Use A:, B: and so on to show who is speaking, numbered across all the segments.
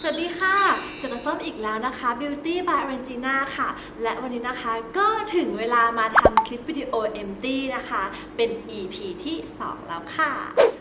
A: สวัสดีค่ะเจอกับส้มอีกแล้วนะคะ Beauty by a r a n g i n a ค่ะ และวันนี้นะคะก็ถึงเวลามาทำคลิปวิดีโอ empty นะคะ เป็น EP ที่ 2 แล้วค่ะ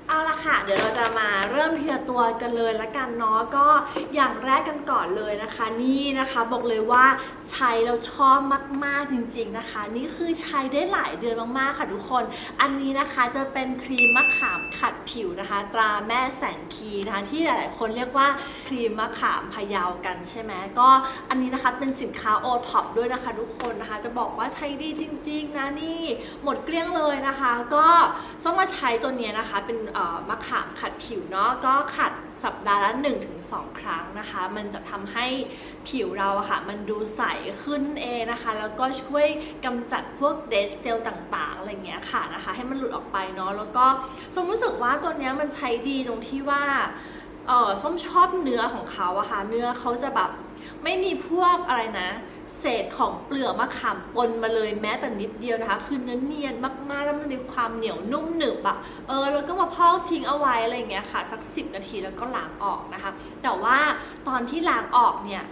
A: เอาละค่ะ เดี๋ยวเราจะมาเริ่มทีละตัวกันเลยละกันเนาะก็อย่างแรกกันก่อนเลยนะคะ นี่นะคะบอกเลยว่าใช้แล้วชอบมาก ๆ จริง ๆนะคะ นี่คือใช้ได้หลายเดือนมาก ๆ ค่ะทุกคน อันนี้นะคะจะเป็นครีมมะขามขัดผิวนะคะ ตราแม่แสงคีนะคะที่หลาย ๆ คนเรียกว่าครีมมะขามพะเยากันใช่ไหมก็อันนี้นะคะเป็นสินค้าโอท็อปด้วยนะคะ ทุกคนนะคะ จะบอกว่าใช้ดีจริง ๆ นะนี่หมดเกลี้ยงเลยนะคะ ก็ส้มมาใช้ตัวนี้นะคะเป็นมะขามขัดผิวเนาะก็ขัดสัปดาห์ละ 1-2 ครั้งนะคะ มันจะทำให้ผิวเราค่ะ มันดูใสขึ้นเองนะคะ แล้วก็ช่วยกำจัดพวกเดดเซลล์ต่างๆ อะไรเงี้ยค่ะนะคะ ให้มันหลุดออกไปเนาะแล้วก็ส้มรู้สึกว่าตัวเนี้ยมันใช้ดีตรงที่ว่าเออส้มชอบเนื้อของเขาอะค่ะ เนื้อเขาจะแบบไม่มีพวกอะไรนะ เศษของเปลือกมะขามปนมาเลยแม้แต่นิดเดียวนะคะ คือเนื้อเนียนมากๆแล้วมันมีความเหนียวนุ่มหนึบอะเออแล้วก็มาพอกทิ้งเอาไว้อะไรอย่างเงี้ยค่ะ สัก 10 นาทีแล้วก็ล้างออกนะคะ แต่ว่าตอนที่ล้างออกเนี่ย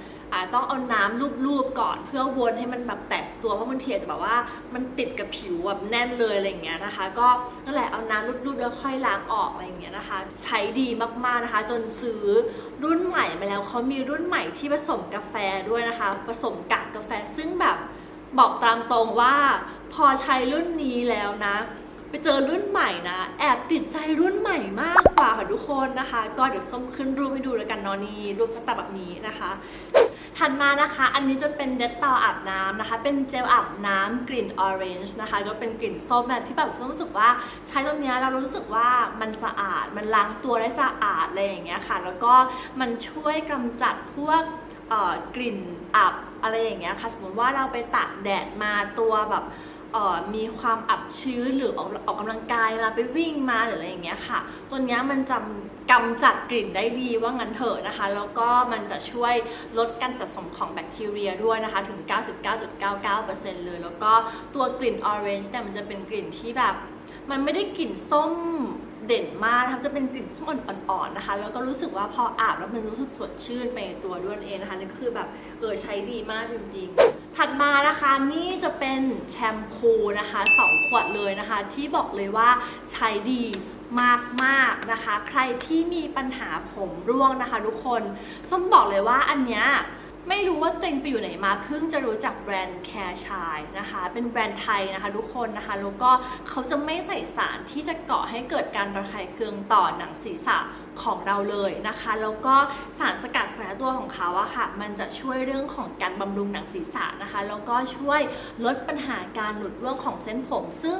A: ต้องเอาน้ำลูบๆก่อน เพื่อวนให้มันแบบแตกตัวเพราะมันเทียจะแบบว่ามันติดกับผิวแบบแน่นเลยอะไรอย่างเงี้ยนะคะ ก็นั่นแหละเอาน้ำลูบๆแล้วค่อยล้างออกอะไรอย่างเงี้ยนะคะ ใช้ดีมากๆนะคะ จนซื้อรุ่นใหม่มาแล้วเขามีรุ่นใหม่ที่ผสมกาแฟด้วยนะคะ ผสมกากกาแฟซึ่งแบบบอกตามตรงว่าพอใช้รุ่นนี้แล้วนะไปเจอรุ่นใหม่นะ แอบติดใจรุ่นใหม่มากกว่าค่ะทุกคนนะคะ ก็เดี๋ยวส้มขึ้นรูปให้ดูแล้วกันนอนี่รูปหน้าตาแบบนี้นะคะ ถัดมานะคะ อันนี้จะเป็นเดตตออาบน้ำนะคะ เป็นเจลอาบน้ำกลิ่นออเรนจ์นะคะ ก็เป็นกลิ่นส้มแบบที่แบบส้มรู้สึกว่าใช้ตรงนี้เรารู้สึกว่ามันสะอาด มันล้างตัวได้สะอาดอะไรอย่างเงี้ยค่ะ แล้วก็มันช่วยกำจัดพวกกลิ่นอับอะไรอย่างเงี้ยค่ะ สมมติว่าเราไปตากแดดมาตัวแบบ มีความอับชื้นหรือออกออกกำลังกายมาไปวิ่งมาหรืออะไรอย่างเงี้ยค่ะ ตัวเนี้ยมันจำกำจัดกลิ่นได้ดีว่างั้นเถอะนะคะ แล้วก็มันจะช่วยลดการสะสมของแบคทีเรียด้วยนะคะ ถึง 99.99%เลย แล้วก็ตัวกลิ่นออเรนจ์เนี่ยมันจะเป็นกลิ่นที่แบบ มันไม่ได้กลิ่นส้มเด่นมากนะคะจะเป็นกลิ่นส้มอ่อนๆนะคะ แล้วก็รู้สึกว่าพออาบแล้วมันรู้สึกสดชื่นไปในตัวด้วยนั่นเองนะคะนี่คือแบบเออใช้ดีมากจริงๆ ถัดมานะคะนี่จะเป็นแชมพูนะคะ2ขวดเลยนะคะ ที่บอกเลยว่าใช้ดีมากๆนะคะ ใครที่มีปัญหาผมร่วงนะคะ ทุกคนส้มบอกเลยว่าอันเนี้ย ไม่รู้ว่าตัวเองไปอยู่ไหนมาเพิ่งจะรู้จักแบรนด์แคร์ชายนะคะ เป็นแบรนด์ไทยนะคะทุกคนนะคะ แล้วก็เขาจะไม่ใส่สารที่จะก่อให้เกิดการระคายเคืองต่อหนังศีรษะของเราเลยนะคะ แล้วก็สารสกัดแต่ละตัวของเขาอะค่ะ มันจะช่วยเรื่องของการบำรุงหนังศีรษะนะคะ แล้วก็ช่วยลดปัญหาการหลุดร่วงของเส้นผม ซึ่ง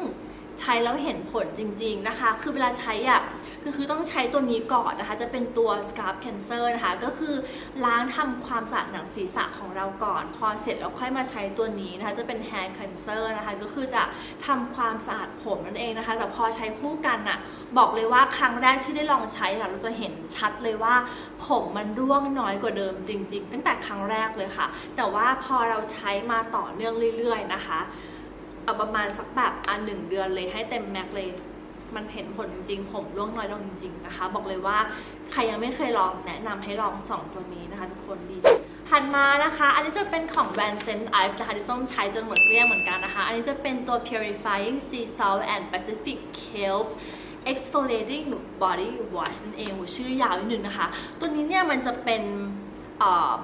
A: ใช้แล้วเห็นผลจริง ๆนะคะ คือเวลาใช้อะ ก็คือต้องใช้ตัวนี้ก่อนนะคะ จะเป็นตัว Scalp Cleanser นะคะ ก็คือล้างทำความสะอาดหนังศีรษะของเราก่อน พอเสร็จแล้วค่อยมาใช้ตัวนี้นะคะ จะเป็น Hair Cleanser นะคะ ก็คือจะทำความสะอาดผมนั่นเองนะคะ แต่พอใช้คู่กันน่ะ บอกเลยว่าครั้งแรกที่ได้ลองใช้ค่ะเราจะเห็นชัดเลยว่า ผมมันร่วงน้อยกว่าเดิมจริง ๆ ตั้งแต่ครั้งแรกเลยค่ะ แต่ว่าพอเราใช้มาต่อเนื่องเรื่อย ๆ นะคะเอาประมาณสักแบบอะหนึ่งเดือนเลยให้เต็มแม็กเลย มันเห็นผลจริงๆ ผมร่วงน้อยลงจริง ๆนะคะ บอกเลยว่าใครยังไม่เคยลองแนะนำให้ลอง 2 ตัวนี้นะคะทุกคนดีถัดมานะคะ อันนี้จะเป็นของแบรนด์ Scent Ive นะคะที่ส้มใช้จนหมดเกลี้ยงเหมือนกันนะคะ อันนี้จะเป็นตัว Purifying Sea Salt and Pacific Kelp Exfoliating Body Wash นั่นเองโหชื่อยาวนิดนึงนะคะ ตัวนี้เนี่ยมันจะเป็น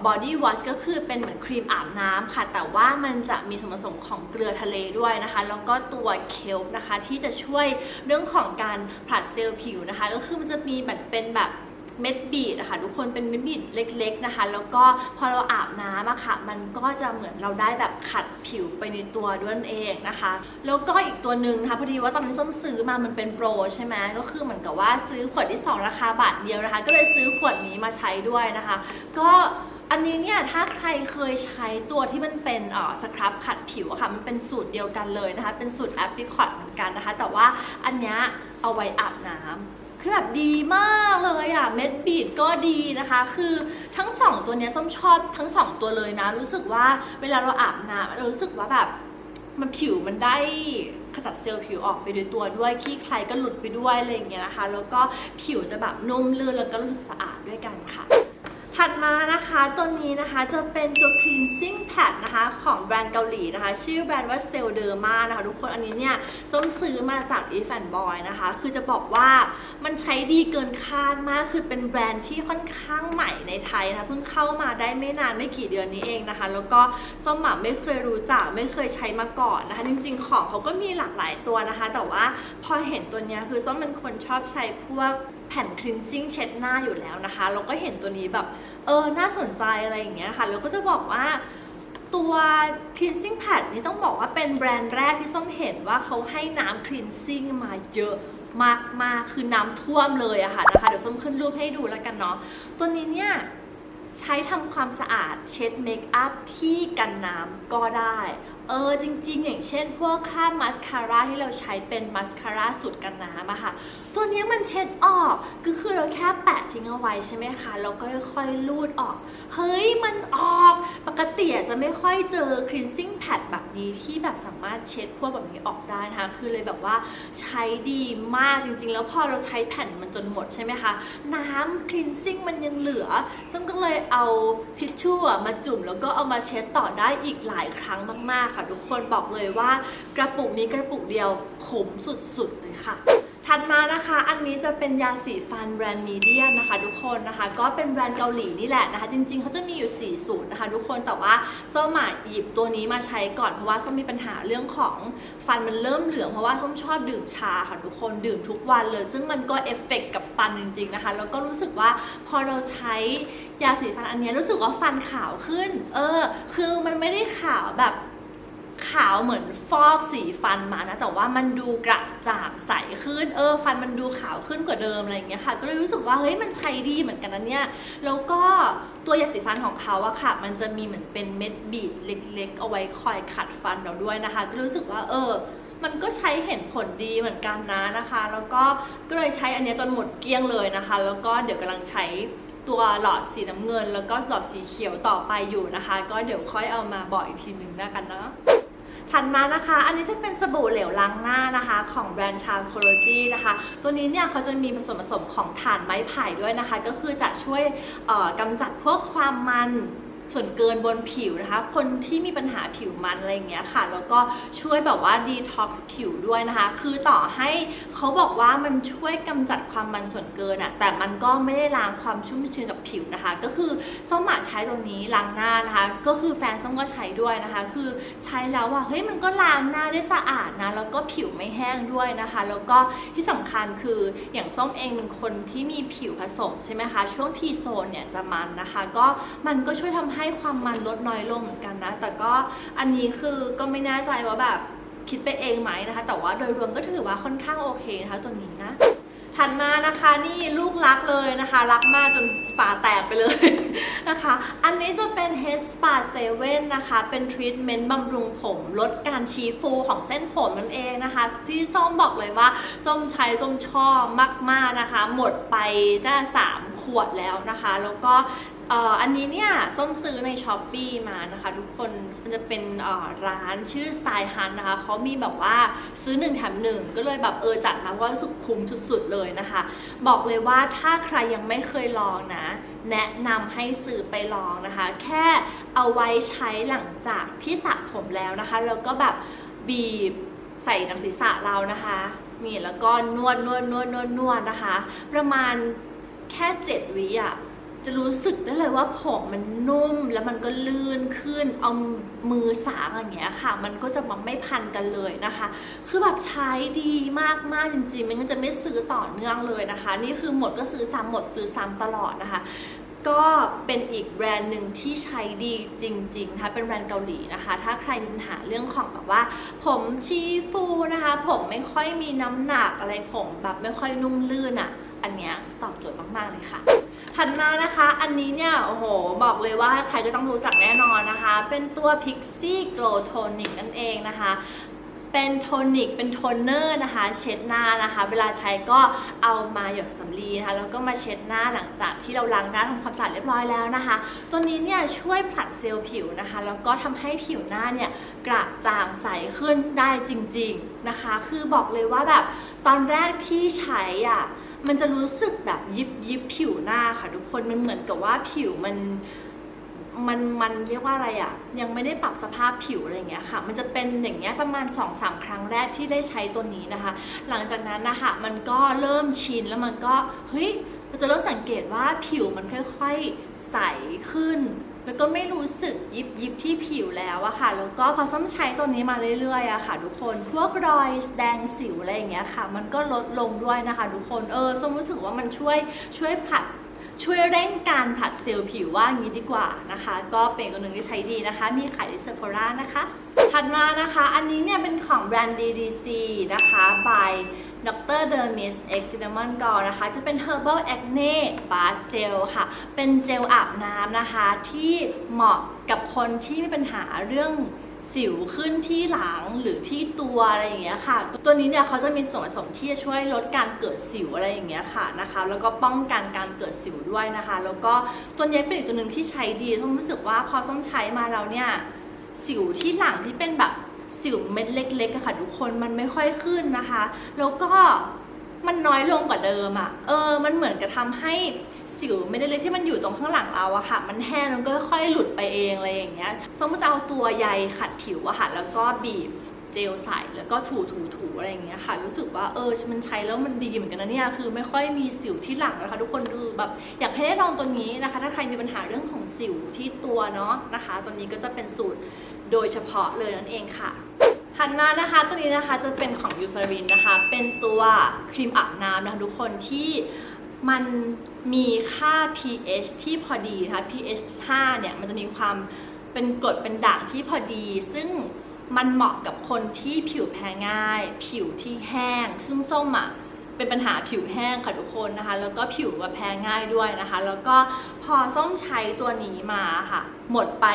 A: บอดี้วอชก็คือเป็นเหมือนครีมอาบน้ำค่ะ แต่ว่ามันจะมีส่วนผสมของเกลือทะเลด้วยนะคะ แล้วก็ตัวเคลป์นะคะที่จะช่วยเรื่องของการผลัดเซลล์ผิวนะคะ ก็คือมันจะมีแบบเป็นแบบ เม็ดบีดนะคะทุกคนเป็นเม็ดบีดเล็กๆนะคะ แล้วก็พอเราอาบน้ำอะค่ะ มันก็จะเหมือนเราได้แบบขัดผิวไปในตัวด้วยนั่นเองนะคะ แล้วก็อีกตัวหนึ่งนะคะพอดีว่าตอนนี้ส้มซื้อมามันเป็นโปรใช่ไหมก็คือเหมือนกับว่าซื้อขวดที่ 2 ราคาบาทเดียวนะคะ ก็เลยซื้อขวดนี้มาใช้ด้วยนะคะ ก็อันนี้เนี่ยถ้าใครเคยใช้ตัวที่มันเป็นเอ่อสครับขัดผิวค่ะมันเป็นสูตรเดียวกันเลยนะคะ เป็นสูตรแอปพลิคอตเหมือนกันนะคะ แต่ว่าอันเนี้ยเอาไว้อาบน้ำ คือแบบดีมากเลยอะเม็ดบีดก็ดีนะคะ คือทั้งสองตัวเนี้ยส้มชอบทั้งสองตัวเลยนะ รู้สึกว่าเวลาเราอาบน้ำเรารู้สึกว่าแบบมันผิวมันได้ขจัดเซลล์ผิวออกไปด้วยตัวด้วยขี้ใครก็หลุดไปด้วยอะไรอย่างเงี้ยนะคะ แล้วก็ผิวจะแบบนุ่มลื่นแล้วก็รู้สึกสะอาดด้วยกันค่ะ ถัดมานะคะตัวนี้นะคะจะเป็นตัว cleansing pad นะคะของแบรนด์เกาหลีนะคะ ชื่อแบรนด์ว่า c e l d e r m a นะคะ ทุกคนอันนี้เนี่ยส้มซื้อมาจาก e f a n Boy นะคะ คือจะบอกว่ามันใช้ดีเกินคาดมากคือเป็นแบรนด์ที่ค่อนข้างใหม่ในไทยนะคะเพิ่งเข้ามาได้ไม่นานไม่กี่เดือนนี้เองนะคะ แล้วก็ส้มอะไม่เคยรู้จักไม่เคยใช้มาก่อนนะคะ จริง ๆ ของเขาก็มีหลากหลายตัวนะคะ แต่ว่าพอเห็นตัวนี้คือส้มเป็นคนชอบใช้พวก ผ่น cleansing เช็ดหน้าอยู่แล้วนะคะแล้วก็เห็นตัวนี้แบบ เออ น่าสนใจอะไรอย่างเงี้ยค่ะแล้วก็จะบอกว่าตัว cleansing pad นี่ต้องบอกว่าเป็นแบรนด์แรกที่ส้มเห็นว่าเขาให้น้ำ cleansing มาเยอะมากๆคือน้ำท่วมเลยอะค่ะนะคะ เดี๋ยวส้มขึ้นรูปให้ดูแล้วกันเนาะตัวนี้เนี่ยใช้ทำความสะอาดเช็ดเมคอัพที่กันน้ำก็ได้ เออจริงๆ อย่างเช่นพวกคราบมาสคาร่าที่เราใช้เป็นมาสคาร่าสูตรกันน้ำอะค่ะ ตัวนี้มันเช็ดออกก็คือเราแค่แปะทิ้งเอาไว้ใช่ไหมคะแล้วก็ค่อยๆลูดออก เฮ้ยมันออกปกติอะจะไม่ค่อยเจอ cleansing pad แบบนี้ที่แบบสามารถเช็ดพวกแบบนี้ออกได้นะคะ คือเลยแบบว่าใช้ดีมากจริงๆ แล้วพอเราใช้แผ่นมันจนหมดใช่ไหมคะน้ำ cleansing มันยังเหลือ ซึ่งก็เลยเอาทิชชู่มาจุ่มแล้วก็เอามาเช็ดต่อได้อีกหลายครั้งมากๆค่ะ ทุกคนบอกเลยว่ากระปุกนี้กระปุกเดียวคุ้มสุดๆเลยค่ะ ถัดมานะคะอันนี้จะเป็นยาสีฟันแบรนด์มีเดียนะคะ ทุกคนนะคะ ก็เป็นแบรนด์เกาหลีนี่แหละนะคะ จริงๆเขาจะมีอยู่ 4 สูตรนะคะ ทุกคนแต่ว่าส้มหยิบตัวนี้มาใช้ก่อนเพราะว่าส้มมีปัญหาเรื่องของฟันมันเริ่มเหลืองเพราะว่าส้มชอบดื่มชาค่ะทุกคนดื่มทุกวันเลย ซึ่งมันก็เอฟเฟกต์กับฟันจริงๆนะคะแล้วก็รู้สึกว่าพอเราใช้ยาสีฟันอันนี้รู้สึกว่าฟันขาวขึ้น เออ คือมันไม่ได้ขาวแบบขาวเหมือนฟอกสีฟันมานะ แต่ว่ามันดูกระจ่างใส ขึ้น เออ ฟันมันดูขาวขึ้นกว่าเดิมอะไรอย่างเงี้ยค่ะ ก็เลยรู้สึกว่าเฮ้ยมันใช้ดีเหมือนกันนะเนี่ย แล้วก็ตัวยาสีฟันของเขาอะค่ะ มันจะมีเหมือนเป็นเม็ดบีดเล็ก ๆ เอาไว้คอยขัดฟันเราด้วยนะคะ ก็รู้สึกว่าเออมันก็ใช้เห็นผลดีเหมือนกันนะนะคะ แล้วก็ก็เลยใช้อันนี้จนหมดเกลี้ยงเลยนะคะ แล้วก็เดี๋ยวกำลังใช้ตัวหลอดสีน้ำเงิน แล้วก็หลอดสีเขียวต่อไปอยู่นะคะ ก็เดี๋ยวค่อยเอามาบอกอีกทีหนึ่งนะกันเนาะ ถัดมานะคะ อันนี้จะเป็นสบู่เหลวล้างหน้านะคะ ของแบรนด์ชาโคโลจีนะคะ ตัวนี้เนี่ยเขาจะมีผสมผสมของถ่านไม้ไผ่ด้วยนะคะ ก็คือจะช่วยเอ่อกำจัดพวกความมัน ส่วนเกินบนผิวนะคะ คนที่มีปัญหาผิวมันอะไรอย่างเงี้ยค่ะ แล้วก็ช่วยแบบว่าดีท็อกซ์ผิวด้วยนะคะ คือต่อให้เขาบอกว่ามันช่วยกำจัดความมันส่วนเกินอะแต่มันก็ไม่ได้ล้างความชุ่มชื้นจากผิวนะคะ ก็คือส้มอะใช้ตัวนี้ล้างหน้านะคะ ก็คือแฟนส้มก็ใช้ด้วยนะคะ คือใช้แล้วว่าเฮ้ยมันก็ล้างหน้าได้สะอาดนะ แล้วก็ผิวไม่แห้งด้วยนะคะ แล้วก็ที่สำคัญคืออย่างส้มเองเป็นคนที่มีผิวผสมใช่ไหมคะ ช่วงทีโซนเนี่ยจะมันนะคะ ก็มันก็ช่วยทำใให้ความมันลดน้อยลงเหมือนกันนะ แต่ก็อันนี้คือก็ไม่แน่ใจว่าแบบคิดไปเองไหมนะคะ แต่ว่าโดยรวมก็ถือว่าค่อนข้างโอเคนะคะตัวนี้นะถัดมานะคะนี่ลูกรักเลยนะคะ รักมากจนฝาแตกไปเลยนะคะ อันนี้จะเป็น Head Spa 7นะคะ เป็นทรีทเมนต์บำรุงผม ลดการชี้ฟูของเส้นผมนั่นเองนะคะ ที่ส้มบอกเลยว่าส้มใช้ส้มชอบมากๆนะคะ หมดไปได้สามขวดแล้วนะคะ แล้วก็ อันนี้เนี่ยส้มซื้อในช้อปปีมานะคะทุกคนมันจะเป็นร้านชื่อ Style Hunt นะคะเขามีแบบว่าซื้อหนึ่งแถมหนึ่งก็เลยแบบเออจัดมาเพราะว่าสึกคุ้มสุดๆเลยนะคะ บอกเลยว่าถ้าใครยังไม่เคยลองนะ แนะนำให้ซื้อไปลองนะคะ แค่เอาไว้ใช้หลังจากที่สระผมแล้วนะคะแล้วก็แบบบีบใส่หนังศีรษะเรานะคะนี่แล้วก็นวดนวดนวดนวดนวดนะคะ ประมาณแค่เจ็ดวิอะ จะรู้สึกได้เลยว่าผมมันนุ่มแล้วมันก็ลื่นขึ้น เอามือสางอย่างเงี้ยค่ะ มันก็จะมาไม่พันกันเลยนะคะ คือแบบใช้ดีมากๆจริงๆไม่งั้นจะไม่ซื้อต่อเนื่องเลยนะคะ นี่คือหมดก็ซื้อซ้ำหมดซื้อซ้ำตลอดนะคะก็เป็นอีกแบรนด์หนึ่งที่ใช้ดีจริงๆนะคะเป็นแบรนด์เกาหลีนะคะ ถ้าใครมีปัญหาเรื่องของแบบว่า ผมชี้ฟูนะคะ ผมไม่ค่อยมีน้ำหนักอะไรผมแบบไม่ค่อยนุ่มลื่นอะ่ะ อันเนี้ยตอบโจทย์มากๆเลยค่ะ ถัดมานะคะ อันนี้เนี่ย โอ้โห บอกเลยว่าใครก็ต้องรู้จักแน่นอนนะคะ เป็นตัว Pixie Glow Tonic นั่นเองนะคะ เป็นโทนิก เป็นโทนเนอร์นะคะ เช็ดหน้านะคะ เวลาใช้ก็เอามาหยดสำลีนะคะ แล้วก็มาเช็ดหน้าหลังจากที่เราล้างหน้าทำความสะอาดเรียบร้อยแล้วนะคะ ตัวนี้เนี่ยช่วยผลัดเซลล์ผิวนะคะ แล้วก็ทำให้ผิวหน้าเนี่ยกระจ่างใสขึ้นได้จริง ๆนะคะ คือบอกเลยว่าแบบตอนแรกที่ใช้อะ มันจะรู้สึกแบบยิบยิบผิวหน้าค่ะทุกคนมันเหมือนกับว่าผิวมันมันมันเรียกว่าอะไรอะ่ะ ยังไม่ได้ปรับสภาพผิวอะไรอย่างเงี้ยค่ะ มันจะเป็นอย่างเงี้ยประมาณ 2-3 ครั้งแรกที่ได้ใช้ตัวนี้นะคะ หลังจากนั้นนะคะมันก็เริ่มชินแล้วมันก็เฮ้ยเราจะเริ่มสังเกตว่าผิวมันค่อย ๆ ใสขึ้น แล้วก็ไม่รู้สึกยิบยิบที่ผิวแล้วอะค่ะ แล้วก็พอส้มใช้ตัวนี้มาเรื่อยๆอะค่ะ ทุกคน พวกรอยแดงสิวอะไรอย่างเงี้ยค่ะ มันก็ลดลงด้วยนะคะ ทุกคน เออส้มรู้สึกว่ามันช่วยช่วยผลัดช่วยเร่งการผลัดเซลล์ผิวว่างี้ดีกว่านะคะ ก็เป็นตัวหนึ่งที่ใช้ดีนะคะ มีขายที่เซฟ h o r a นะคะ ถัดมานะคะ อันนี้เนี่ยเป็นของแบรนด์ DDC นะคะ by Dr. Dermis X Cinnamon Gel นะคะ จะเป็น Herbal Acne Bath Gel ค่ะ เป็นเจลอาบน้ำนะคะ ที่เหมาะกับคนที่มีปัญหาเรื่องสิวขึ้นที่หลังหรือที่ตัวอะไรอย่างเงี้ยค่ะ ตัวนี้เนี่ยเขาจะมีส่วนผสมที่จะช่วยลดการเกิดสิวอะไรอย่างเงี้ยค่ะนะคะ แล้วก็ป้องกันการเกิดสิวด้วยนะคะ แล้วก็ตัวนี้เป็นอีกตัวหนึ่งที่ใช้ดีส้มรู้สึกว่าพอส้มใช้มาแล้วเนี่ยสิวที่หลังที่เป็นแบบ สิวเม็ดเล็กๆอะค่ะทุกคนมันไม่ค่อยขึ้นนะคะ แล้วก็มันน้อยลงกว่าเดิมอะเออ มันเหมือนกับทำให้สิวเม็ดเล็กๆที่มันอยู่ตรงข้างหลังเราอะค่ะ มันแห้งแล้วก็ค่อยๆหลุดไปเองอะไรอย่างเงี้ยส้มจะเอาตัวใยขัดผิวอะค่ะ แล้วก็บีบเจลใส่แล้วก็ถูถูถูอะไรอย่างเงี้ยค่ะ รู้สึกว่าเออมันใช้แล้วมันดีเหมือนกันนะเนี่ยคือไม่ค่อยมีสิวที่หลังนะคะทุกคนคือแบบอยากให้ได้ลองตัวนี้นะคะ ถ้าใครมีปัญหาเรื่องของสิวที่ตัวเนาะนะคะ ตัวนี้ก็จะเป็นสูตร โดยเฉพาะเลยนั่นเองค่ะถัดมานะคะตัวนี้นะคะจะเป็นของยูซารินนะคะ เป็นตัวครีมอาบน้ำนะคะทุกคนที่มันมีค่า pH ที่พอดีนะคะ pH 5 เนี่ย มันจะมีความเป็นกรดเป็นด่างที่พอดี ซึ่งมันเหมาะกับคนที่ผิวแพ้ง่าย ผิวที่แห้ง ซึ่งส้มอะ เป็นปัญหาผิวแห้งค่ะทุกคนนะคะ แล้วก็ผิวแพ้ง่ายด้วยนะคะ แล้วก็พอส้มใช้ตัวนี้มาค่ะ หมดไป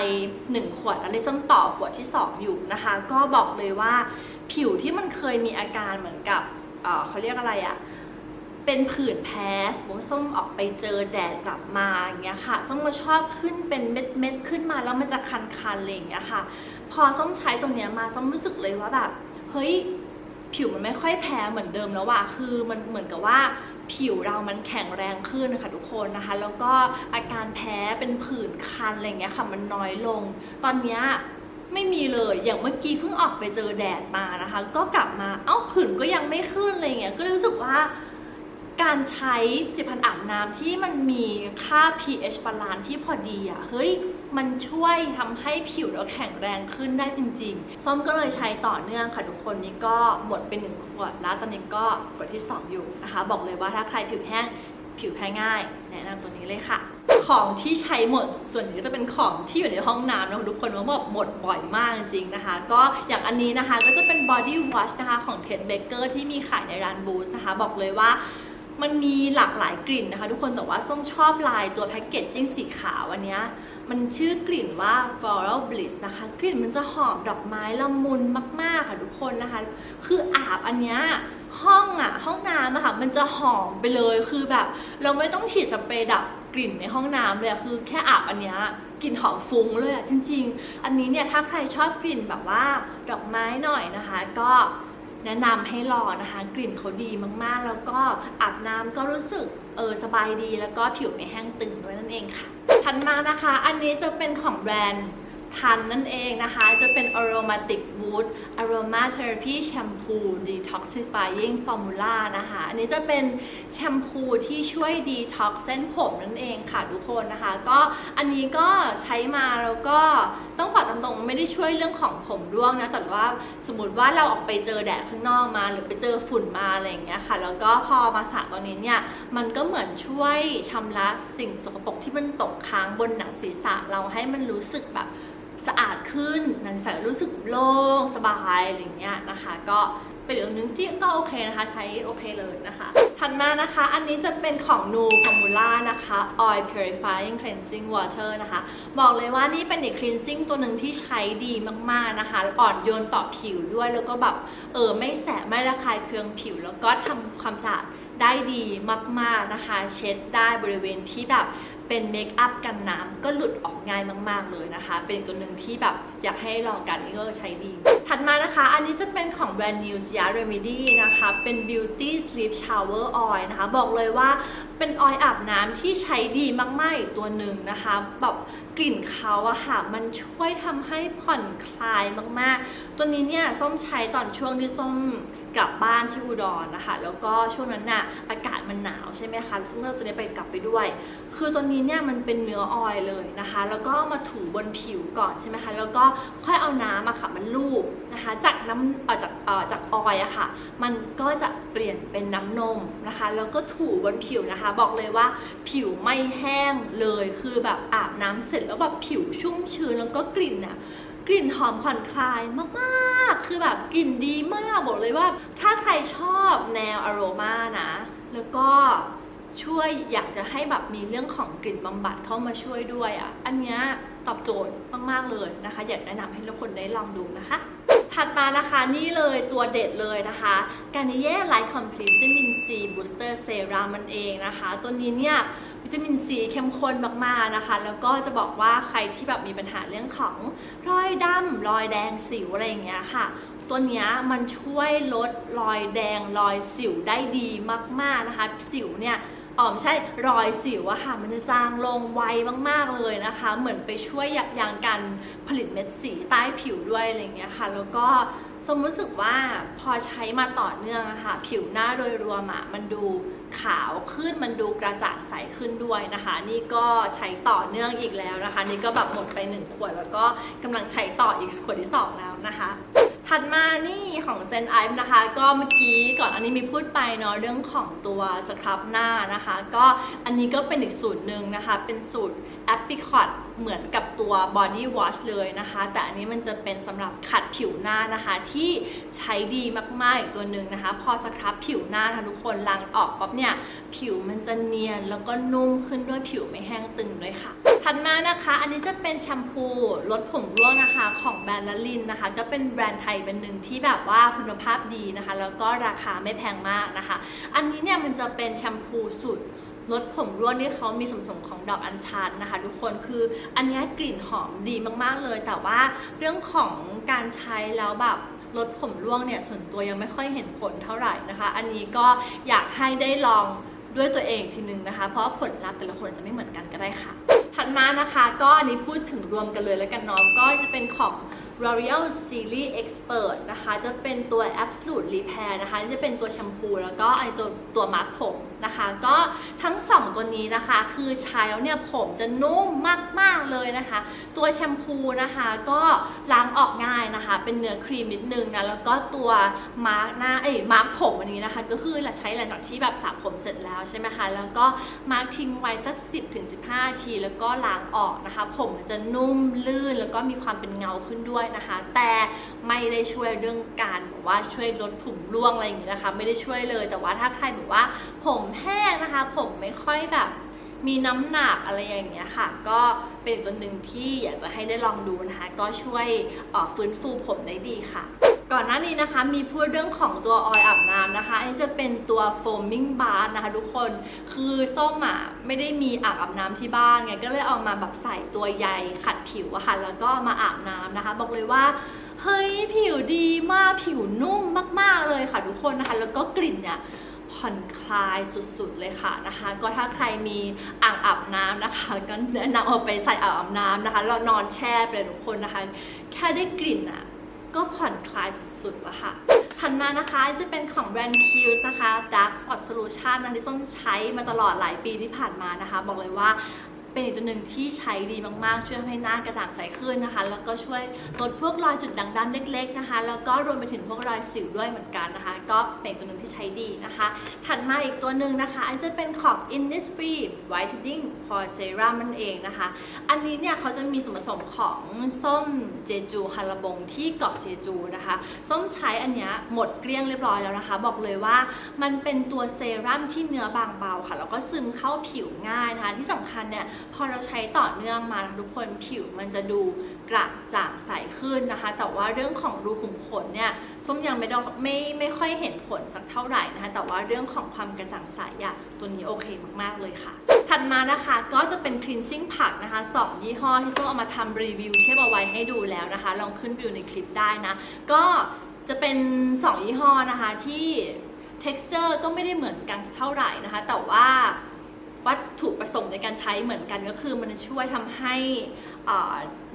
A: 1 ขวดอันนี้ส้มต่อขวดที่ 2 อยู่นะคะ ก็บอกเลยว่าผิวที่มันเคยมีอาการเหมือนกับเเขาเรียกอะไรอะเป็นผื่นแพ้สมมติส้มออกไปเจอแดดกลับมาอย่างเงี้ยค่ะ ส้มมาชอบขึ้นเป็นเม็ดเม็ดขึ้นมาแล้วมันจะคันๆอะไรอย่างเงี้ยค่ะ พอส้มใช้ตรงเนี้ยมาส้มรู้สึกเลยว่าแบบ เฮ้ย ผิวมันไม่ค่อยแพ้เหมือนเดิมแล้วว่ะคือมันเหมือนกับว่าผิวเรามันแข็งแรงขึ้นนะคะทุกคนนะคะ แล้วก็อาการแพ้เป็นผื่นคันอะไรเงี้ยค่ะมันน้อยลง ตอนเนี้ยไม่มีเลยอย่างเมื่อกี้เพิ่งออกไปเจอแดดมานะคะ ก็กลับมาเอ้าผื่นก็ยังไม่ขึ้นอะไรเงี้ยก็เลยรู้สึกว่าการใช้ผลิตภัณฑ์อาบน้ำที่มันมีค่า pH บาลานซ์ที่พอดีอะเฮ้ย มันช่วยทำให้ผิวเราแข็งแรงขึ้นได้จริง ๆ ส้มก็เลยใช้ต่อเนื่องค่ะทุกคนนี่ก็หมดไปหนึ่งขวดแล้วตอนนี้ก็ขวดที่ 2 อยู่นะคะ บอกเลยว่าถ้าใครผิวแห้งผิวแพ้ง่าย แนะนำตัวนี้เลยค่ะของที่ใช้หมดส่วนใหญ่ก็จะเป็นของที่อยู่ในห้องน้ำนะทุกคนว่าแบบหมดบ่อยมากจริงๆนะคะ ก็อย่างอันนี้นะคะก็จะเป็น body wash นะคะของ Kate Baker ที่มีขายในร้านบูสนะคะ บอกเลยว่ามันมีหลากหลายกลิ่นนะคะ ทุกคนแต่ว่าส้มชอบลายตัวแพ็กเกจจิ้งสีขาวอันเนี้ย มันชื่อกลิ่นว่า floral bliss นะคะ กลิ่นมันจะหอมดอกไม้ละมุนมากๆค่ะทุกคนนะคะ คืออาบอันเนี้ยห้องอะห้องน้ำอะค่ะมันจะหอมไปเลยคือแบบ เราไม่ต้องฉีดสเปรย์ดับกลิ่นในห้องน้ำเลยอะคือแค่อาบอันเนี้ยกลิ่นหอมฟุ้งเลยอะจริง ๆ อันนี้เนี่ยถ้าใครชอบกลิ่นแบบว่าดอกไม้หน่อยนะคะ ก็แนะนำให้ลองนะคะ กลิ่นเขาดีมากๆ แล้วก็อาบน้ำก็รู้สึก เออสบายดีแล้วก็ผิวไม่แห้งตึงด้วยนั่นเองค่ะ ถัดมานะคะ อันนี้จะเป็นของแบรนด์ ทันนั่นเองนะคะ จะเป็น aromatic wood aroma therapy shampoo detoxifying formula นะคะ อันนี้จะเป็นแชมพูที่ช่วย detox เส้นผมนั่นเองค่ะทุกคนนะคะ ก็อันนี้ก็ใช้มาแล้วก็ต้องบอกตามตรงไม่ได้ช่วยเรื่องของผมร่วงนะ แต่ว่าสมมติว่าเราออกไปเจอแดดข้างนอกมา หรือไปเจอฝุ่นมาอะไรอย่างเงี้ยค่ะ แล้วก็พอมาสระตอนนี้เนี่ย มันก็เหมือนช่วยชำระสิ่งสกปรกที่มันตกค้างบนหนังศีรษะเราให้มันรู้สึกแบบ สะอาดขึ้นหนังศีรษะรู้สึกโล่งสบายอะไรเงี้ยนะคะ ก็เป็นอีกอันหนึงที่ก็โอเคนะคะ ใช้โอเคเลยนะคะ ถัดมานะคะ อันนี้จะเป็นของ Nu Formula นะคะ Oil Purifying Cleansing Water นะคะ บอกเลยว่านี่เป็นอีก cleansing ตัวหนึ่งที่ใช้ดีมากๆนะคะอ่อนโยนต่อผิวด้วยแล้วก็แบบเออไม่แสบไม่ระคายเคืองผิว แล้วก็ทำความสะอาดได้ดีมากๆนะคะ เช็ดได้บริเวณที่แบบ เป็นเมคอัพกันน้ำก็หลุดออกง่ายมาก ๆ เลยนะคะ เป็นตัวหนึ่งที่แบบอยากให้ลองกันนี่ก็ใช้ดี ถัดมานะคะ อันนี้จะเป็นของแบรนด์ News Ya Remedy นะคะ เป็น Beauty Sleep Shower Oil นะคะ บอกเลยว่าเป็นออยล์อาบน้ำที่ใช้ดีมากๆอีกตัวหนึ่งนะคะแบบกลิ่นเขาอะค่ะ มันช่วยทำให้ผ่อนคลายมาก ๆ ตัวนี้เนี่ยส้มใช้ตอนช่วงที่ส้ม กลับบ้านที่อุดรนะคะ แล้วก็ช่วงนั้นน่ะอากาศมันหนาวใช่ไหมคะซึ่งเราตัวนี้ไปกลับไปด้วย คือตัวนี้เนี่ยมันเป็นเนื้อออยเลยนะคะ แล้วก็มาถูบนผิวก่อนใช่ไหมคะ แล้วก็ค่อยเอาน้ำอะค่ะมันลูบนะคะ จากน้ำเอ่อจากเอ่อจากออยอะค่ะ มันก็จะเปลี่ยนเป็นน้ำนมนะคะ แล้วก็ถูบนผิวนะคะ บอกเลยว่าผิวไม่แห้งเลย คือแบบอาบน้ำเสร็จแล้วแบบผิวชุ่มชื้นแล้วก็กลิ่นอะ กลิ่นหอมผ่อนคลายมากๆ คือแบบกลิ่นดีมากบอกเลยว่า ถ้าใครชอบแนวอโรมานะ แล้วก็ช่วยอยากจะให้แบบมีเรื่องของกลิ่นบำบัดเข้ามาช่วยด้วยอะ อันเนี้ยตอบโจทย์มากๆเลยนะคะ อยากแนะนำให้ทุกคนได้ลองดูนะคะ ถัดมานะคะนี่เลยตัวเด็ดเลยนะคะการนิเย่ไลท์คอมพลีทวิตามินซีบูสเตอร์เซรั่มมันเองนะคะ ตัวนี้เนี่ย ตามินซีเข้มข้นมากๆนะคะ แล้วก็จะบอกว่าใครที่แบบมีปัญหาเรื่องของรอยดำรอยแดงสิวอะไรอย่างเงี้ยค่ะ ตัวนี้มันช่วยลดรอยแดงรอยสิวได้ดีมากๆนะคะ สิวเนี่ยอ๋อไม่ใช่รอยสิวอะค่ะ มันจะจางลงไวมากๆเลยนะคะ เหมือนไปช่วยยับยั้งการผลิตเม็ดสีใต้ผิวด้วยอะไรอย่างเงี้ยค่ะ แล้วก็สมรู้สึกว่าพอใช้มาต่อเนื่องอะค่ะ ผิวหน้าโดยรวมอะมันดู ขาวขึ้นมันดูกระจ่างใสขึ้นด้วยนะคะ นี่ก็ใช้ต่อเนื่องอีกแล้วนะคะ นี่ก็แบบหมดไปหนึ่งขวด แล้วก็กำลังใช้ต่ออีกขวดที่สองแล้วนะคะถัดมานี่ของเซนไอฟ์นะคะ ก็เมื่อกี้ก่อนอันนี้มีพูดไปเนาะเรื่องของตัวสครับหน้านะคะ ก็อันนี้ก็เป็นอีกสูตรหนึ่งนะคะ เป็นสูตร a p r i c o t เหมือนกับตัว body wash เลยนะคะ แต่อันนี้มันจะเป็นสำหรับขัดผิวหน้านะคะ ที่ใช้ดีมากๆอีกตัวหนึ่งนะคะ พอสครับผิวหน้าทุกคนล้างออกปั๊บเนี่ย ผิวมันจะเนียนแล้วก็นุ่มขึ้นด้วยผิวไม่แห้งตึงด้วยค่ะถัดมานะคะ อันนี้จะเป็นแชมพูลดผมร่วงนะคะของแบรนด์ละลินนะคะ ก็เป็นแบรนด์ไทยเป็นหนึ่งที่แบบว่าคุณภาพดีนะคะ แล้วก็ราคาไม่แพงมากนะคะ อันนี้เนี่ยมันจะเป็นแชมพูสูตร ลดผมร่วงที่เขามีส่วนผสมของดอกอัญชันนะคะ ทุกคนคืออันนี้กลิ่นหอมดีมากๆเลย แต่ว่าเรื่องของการใช้แล้วแบบลดผมร่วงเนี่ยส่วนตัวยังไม่ค่อยเห็นผลเท่าไหร่นะคะ อันนี้ก็อยากให้ได้ลองด้วยตัวเองทีนึงนะคะ เพราะผลลัพธ์แต่ละคนจะไม่เหมือนกันก็ได้ค่ะ ถัดมานะคะ ก็อันนี้พูดถึงรวมกันเลยแล้วกันเนาะก็จะเป็นของ L'Oreal Series Expert นะคะ จะเป็นตัว Absolute Repair นะคะนี่จะเป็นตัวแชมพู แล้วก็อันนี้ตัวตัวมาร์คผมนะคะ ก็ทั้ง 2 ตัวนี้นะคะ คือใช้แล้วเนี่ยผมจะนุ่มมาก ๆ เลยนะคะ ตัวแชมพูนะคะ ก็ล้างออกง่ายนะคะ เป็นเนื้อครีมนิดนึงนะ แล้วก็ตัวมาร์กหน้าเอ้ยมาร์กผมอันนี้นะคะ ก็คือเราใช้หลังจากที่แบบสระผมเสร็จแล้วใช่ไหมคะ แล้วก็มาร์กทิ้งไว้สัก 10-15 นาที แล้วก็ล้างออกนะคะ ผมจะนุ่มลื่นแล้วก็มีความเป็นเงาขึ้นด้วยนะคะ แต่ไม่ได้ช่วยเรื่องการแบบว่าช่วยลดผมร่วงอะไรอย่างนี้นะคะ ไม่ได้ช่วยเลย แต่ว่าถ้าใครแบบว่า ผมแห้งนะคะ ผมไม่ค่อยแบบมีน้ำหนักอะไรอย่างเงี้ยค่ะ ก็เป็นตัวหนึ่งที่อยากจะให้ได้ลองดูนะคะ ก็ช่วยออฟื้นฟูผมได้ดีค่ะ ก่อนหน้านี้นะคะมีพูดเรื่องของตัวออยล์อาบน้ำนะคะ อันนี้จะเป็นตัว foaming bath นะคะทุกคนคือส้มอะไม่ได้มีอ่างอาบน้ำที่บ้านไงก็เลยเอามาแบบใส่ตัวใยขัดผิวอะค่ะแล้วก็มาอาบน้ำนะคะ บอกเลยว่าเฮ้ยผิวดีมากผิวนุ่มมาก ๆเลยค่ะทุกคนนะคะ แล้วก็กลิ่นเนี่ยผ่อนคลายสุดๆเลยค่ะนะคะ ก็ถ้าใครมีอ่างอาบน้ำนะคะก็แนะนำเอาไปใส่อ่างอาบน้ำนะคะแล้วนอนแช่ไปเลยทุกคนนะคะ แค่ได้กลิ่นอะ ก็ผ่อนคลายสุดๆแล้วค่ะถัดมานะคะจะเป็นของแบรนด์คิวส์นะคะ Dark Spot Solution นะที่ส้มใช้มาตลอดหลายปีที่ผ่านมานะคะ บอกเลยว่า เป็นอีกตัวหนึ่งที่ใช้ดีมากๆ ช่วยทำให้หน้ากระจ่างใสขึ้นนะคะ แล้วก็ช่วยลดพวกรอยจุดด่างดำเล็กๆนะคะ แล้วก็รวมไปถึงพวกรอยสิวด้วยเหมือนกันนะคะ ก็เป็นอีกตัวหนึ่งที่ใช้ดีนะคะ ถัดมาอีกตัวหนึ่งนะคะ อันจะเป็นของ Innisfree Whitening Pore Serum นั่นเองนะคะ อันนี้เนี่ยเขาจะมีส่วนผสมของส้มเจจูฮาราบงที่เกาะเจจูนะคะ ส้มใช้อันเนี้ยหมดเกลี้ยงเรียบร้อยแล้วนะคะ บอกเลยว่ามันเป็นตัวเซรั่มที่เนื้อบางเบาค่ะ แล้วก็ซึมเข้าผิวง่ายนะคะ ที่สำคัญเนี่ยพอเราใช้ต่อเนื่องมาทุกคนผิวมันจะดูกระจ่างใสขึ้นนะคะ แต่ว่าเรื่องของรูขุมขนเนี่ยส้มยังไม่ได้ไม่ไม่ค่อยเห็นผลสักเท่าไหร่นะคะ แต่ว่าเรื่องของความกระจ่างใสอะตัวนี้โอเคมากๆเลยค่ะถัดมานะคะก็จะเป็น cleansing ผักนะคะสองยี่ห้อที่ส้มเอามาทำรีวิวเทียบเอาไว้ให้ดูแล้วนะคะ ลองขึ้นไปดูในคลิปได้นะ ก็จะเป็น 2 ยี่ห้อนะคะที่ texture ก็ไม่ได้เหมือนกันสักเท่าไหร่นะคะ แต่ว่า วัตถุประสงค์ในการใช้เหมือนกันก็คือมันช่วยทำให้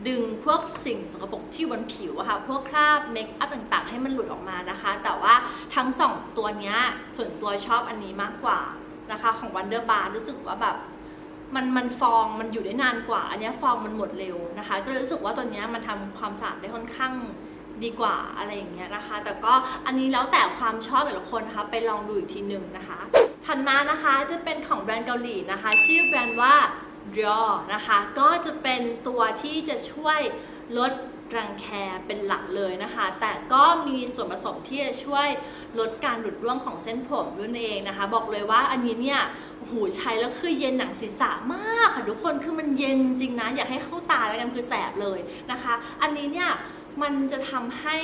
A: ดึงพวกสิ่งสกปรกที่บนผิวอะค่ะพวกคราบเมคอัพต่างๆ ให้มันหลุดออกมานะคะ แต่ว่าทั้งสองตัวนี้ส่วนตัวชอบอันนี้มากกว่านะคะของ Wonder Bar รู้สึกว่าแบบมันมันฟองมันอยู่ได้นานกว่า อันนี้ฟองมันหมดเร็วนะคะ ก็เลยรู้สึกว่าตัวนี้มันทำความสะอาดได้ค่อนข้าง ดีกว่าอะไรอย่างเงี้ยนะคะ แต่ก็อันนี้แล้วแต่ความชอบแต่ละคนนะคะ ไปลองดูอีกทีหนึ่งนะคะ ถัดมานะคะจะเป็นของแบรนด์เกาหลีนะคะ ชื่อแบรนด์ว่า Draw นะคะ ก็จะเป็นตัวที่จะช่วยลดรังแคเป็นหลักเลยนะคะ แต่ก็มีส่วนผสมที่จะช่วยลดการหลุดร่วงของเส้นผมด้วยเองนะคะ บอกเลยว่าอันนี้เนี่ยโอ้โหใช้แล้วคือเย็นหนังศีรษะมากค่ะทุกคนคือมันเย็นจริงนะ อยากให้เข้าตาแล้วกันคือแสบเลยนะคะ อันนี้เนี่ย มันจะทำให้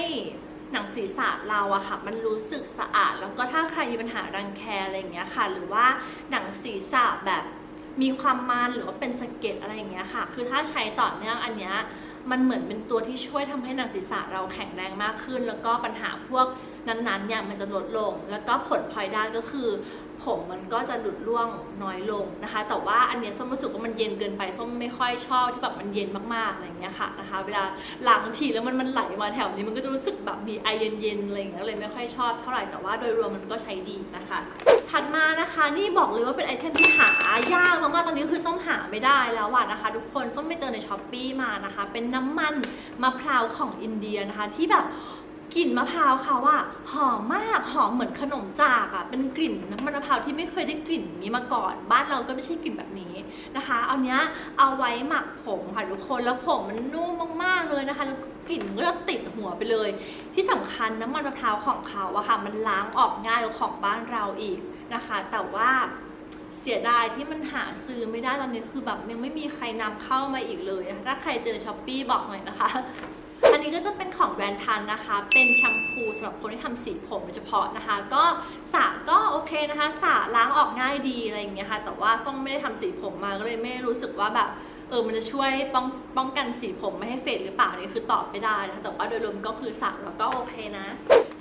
A: หนังศีรษะเราอะค่ะ มันรู้สึกสะอาด แล้วก็ถ้าใครมีปัญหารังแคอะไรอย่างเงี้ยค่ะ หรือว่าหนังศีรษะแบบมีความมันหรือว่าเป็นสะเก็ดอะไรอย่างเงี้ยค่ะ คือถ้าใช้ต่อเนื่องอันเนี้ยมันเหมือนเป็นตัวที่ช่วยทำให้หนังศีรษะเราแข็งแรงมากขึ้น แล้วก็ปัญหาพวก นั้นๆเนี่ยมันจะลดลง แล้วก็ผลพลอยได้ก็คือ ผมมันก็จะหลุดร่วงน้อยลงนะคะ แต่ว่าอันเนี้ยส้มรู้สึกว่ามันเย็นเกินไปส้มไม่ค่อยชอบที่แบบมันเย็นมากๆอะไรอย่างเงี้ยค่ะนะคะ เวลาล้างทีแล้วมันมันไหลมาแถวนี้มันก็จะรู้สึกแบบมีไอเย็นๆอะไรอย่างเงี้ยเลยไม่ค่อยชอบเท่าไหร่แต่ว่าโดยรวมมันก็ใช้ดีนะคะถัดมานะคะนี่บอกเลยว่าเป็นไอเทมที่หายากมากๆตอนนี้คือส้มหาไม่ได้แล้วอะนะคะ ทุกคนส้มไปเจอในช้อปปีมานะคะ เป็นน้ำมันมะพร้าวของอินเดียนะคะ ที่แบบ กลิ่นมะพร้าวเขาอะหอมมากหอมเหมือนขนมจากอะเป็นกลิ่นน้ำมันมะพร้าวที่ไม่เคยได้กลิ่นนี้มาก่อน บ้านเราก็ไม่ใช่กลิ่นแบบนี้นะคะ เอาเนี้ยเอาไว้หมักผมค่ะทุกคนแล้วผมมันนุ่มมากๆเลยนะคะแล้วกลิ่นก็จะติดหัวไปเลย ที่สำคัญน้ำมันมะพร้าวของเขาอะค่ะ มันล้างออกง่ายกว่าของบ้านเราอีกนะคะ แต่ว่าเสียดายที่มันหาซื้อไม่ได้ตอนนี้คือแบบยังไม่มีใครนำเข้ามาอีกเลย ถ้าใครเจอช้อปปี้บอกหน่อยนะคะ อันนี้ก็จะเป็นของแบรนด์ทันนะคะ เป็นแชมพูสำหรับคนที่ทำสีผมโดยเฉพาะนะคะ ก็สระก็โอเคนะคะสระล้างออกง่ายดีอะไรอย่างเงี้ยค่ะ แต่ว่าส้มไม่ได้ทำสีผมมาก็เลยไม่รู้สึกว่าแบบเออมันจะช่วยป้องป้องกันสีผมไม่ให้เฟดหรือเปล่านี่คือตอบไม่ได้นะคะแต่ว่าโดยรวมก็คือสระแล้วก็โอเคนะ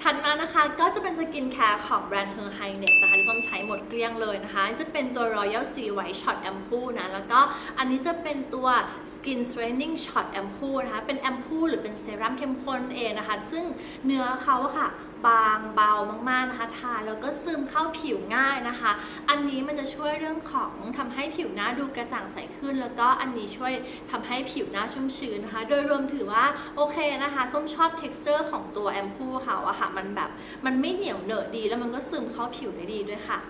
A: ถัดมานะคะก็จะเป็นสกินแคร์ของแบรนด์เฮอร์ไฮเนสนะคะที่ส้มใช้หมดเกลี้ยงเลยนะคะ จะเป็นตัว Royal C White Shot Ampoule นะแล้วก็อันนี้จะเป็นตัว Skin Straightening Shot Ampoule นะคะเป็นแอมพูลหรือเป็นเซรั่มเข้มข้นเองนะคะ ซึ่งเนื้อเขาค่ะ บางเบามากๆนะคะทาแล้วก็ซึมเข้าผิวง่ายนะคะ อันนี้มันจะช่วยเรื่องของทำให้ผิวหน้าดูกระจ่างใสขึ้น แล้วก็อันนี้ช่วยทำให้ผิวหน้าชุ่มชื้นนะคะ โดยรวมถือว่าโอเคนะคะส้มชอบ texture ของตัวแอมพูเขาอะค่ะมันแบบมันไม่เหนียวเหนอะดีแล้วมันก็ซึมเข้าผิวได้ดีด้วยค่ะ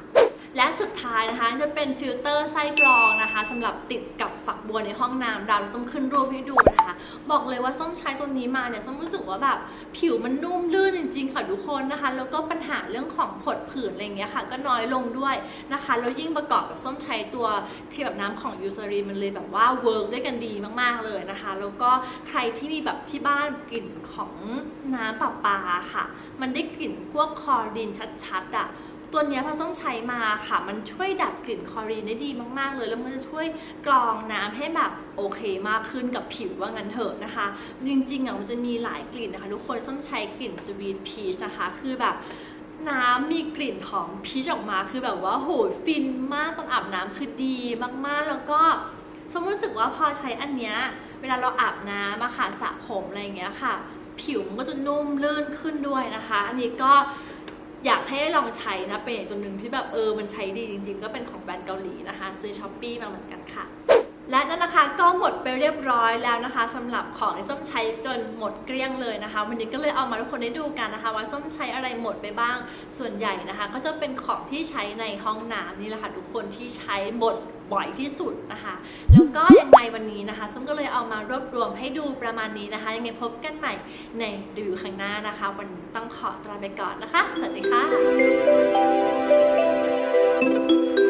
A: และสุดท้ายนะคะจะเป็นฟิลเตอร์ไส้กรองนะคะสำหรับติดกับฝักบัวในห้องน้ำเราส้มขึ้นรูปให้ดูนะคะ บอกเลยว่าส้มใช้ตัวนี้มาเนี่ยส้มรู้สึกว่าแบบผิวมันนุ่มลื่นจริงๆค่ะทุกคนนะคะ แล้วก็ปัญหาเรื่องของผดผื่นอะไรเงี้ยค่ะ ก็น้อยลงด้วยนะคะแล้วยิ่งประกอบกับส้มใช้ตัวครีมแบบน้ำของยูซารีมันเลยแบบว่าเวิร์กด้วยกันดีมากๆเลยนะคะ แล้วก็ใครที่มีแบบที่บ้านกลิ่นของน้ำประปาค่ะ มันได้กลิ่นพวกคอรีนชัดๆอะ ตัวนี้พอส้มใช้มาค่ะ มันช่วยดับกลิ่นคอรีนได้ดีมากๆเลย แล้วมันจะช่วยกรองน้ำให้แบบโอเคมากขึ้นกับผิวว่างั้นเถอะนะคะ จริงๆอะมันจะมีหลายกลิ่นนะคะ ทุกคนส้มใช้กลิ่นสวีทพีชนะคะ คือแบบน้ำมีกลิ่นหอมพีชออกมาคือแบบว่าโหฟินมากตอนอาบน้ำคือดีมากๆ แล้วก็ส้มรู้สึกว่าพอใช้อันเนี้ยเวลาเราอาบน้ำอะค่ะสระผมอะไรอย่างเงี้ยค่ะ ผิวมันก็จะนุ่มลื่นขึ้นด้วยนะคะ อันนี้ก็ อยากให้ลองใช้นะเป็นอีกตัวหนึ่งที่แบบเออมันใช้ดีจริง ๆ ก็เป็นของแบรนด์เกาหลีนะคะ ซื้อช้อปปีมาเหมือนกันค่ะ และนั่นนะคะก็หมดไปเรียบร้อยแล้วนะคะสำหรับของที่ส้มใช้จนหมดเกลี้ยงเลยนะคะ วันนี้ก็เลยเอามาทุกคนได้ดูกันนะคะ ว่าส้มใช้อะไรหมดไปบ้างส่วนใหญ่นะคะ ก็จะเป็นของที่ใช้ในห้องน้ำนี่แหละค่ะทุกคนที่ใช้หมด บ่อยที่สุดนะคะ แล้วก็ยังไงวันนี้นะคะส้มก็เลยเอามารวบรวมให้ดูประมาณนี้นะคะ ยังไงพบกันใหม่ในรีวิวครั้งหน้านะคะ วันนี้ต้องขอตัวไปก่อนนะคะ สวัสดีค่ะ